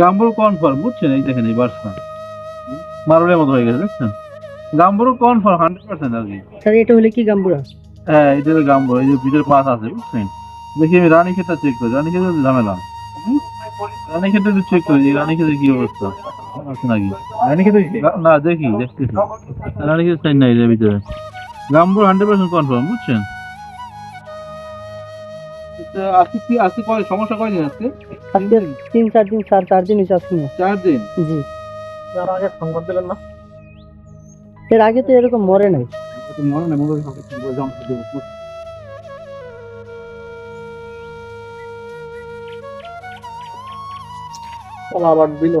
গাম্বুর confirm বুঝছেন? এই দেখেন এই বার্সা। মারুলের মতো হয়ে গেছে দেখছেন? গাম্বুর কনফার্ম হান্ড্রেড পার্সেন্ট আর কি। স্যার এটা হলে কি গাম্বুরা? হ্যাঁ এটা হলো গাম্বুর এই যে ভিতরে পাস আছে বুঝছেন? দেখি আমি রানী ক্ষেতটা চেক করি রানী ক্ষেত্রে ঝামেলা। রানী ক্ষেত্রে একটু চেক করি রানী খেতে কি অবস্থা আছে নাকি? রানী খেতে না দেখি দেখতেছি। রানী ক্ষেত্রে সাইন নাই এর ভিতরে। গাম্বুর হান্ড্রেড পার্সেন্ট কনফার্ম বুঝছেন? আজকে কি আজকে কয় সমস্যা কয়দিন আজকে? আজকে তিন চার দিন চার চার দিন হয়েছে আজকে। চার দিন? জি। তার আগে না? এর আগে তো এরকম মরে নাই। মনে নেই দেবো। আবার দিল।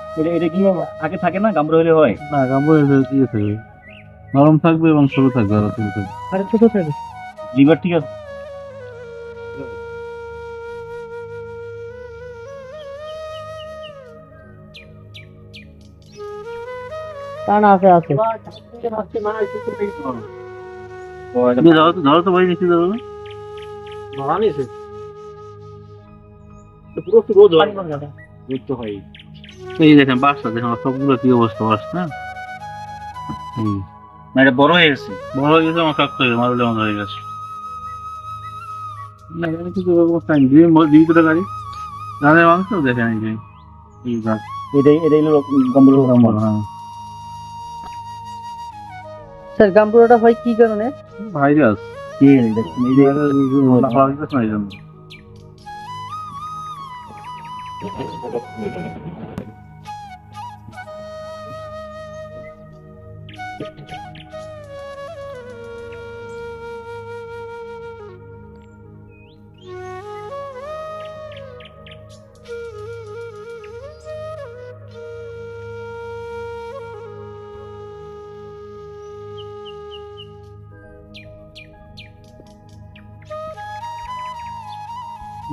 এটা কি আগে থাকে না? গামড়া হলে হয়? না গাম্বো এর দিয়ে থাকবে নরম থাকবে এবং সরু থাকবে আর ছোট থাকবে আরে ছোট থাকে লিভার ঠিক আছে। টান আছে আছে। তুমি ধরো তো ধরো তো ভাই নিচে ধরো পুরো তো রোদ হয় রোদ তো হয়। এই দেখেন বাসটা দেখেন সবগুলো কি অবস্থা বাস না এই না এটা বড় হয়ে গেছে। বড় হয়ে গেছে আমার শক্ত হয়ে গেছে মারুলের মতো হয়ে গেছে। না এখানে কিছু অবস্থা নেই। দুই দুই দুটো গাড়ি। রানের মাংস দেখেন এই যে এই গাছ এটাই এটাই হলো গামড়া গামড়া হ্যাঁ। স্যার গাম্বুরাটা হয় কি কারণে? ভাইরাস। কি দেখুন এই ভাইরাস না এই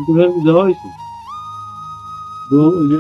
Gehören diese Häuschen. হয়েছে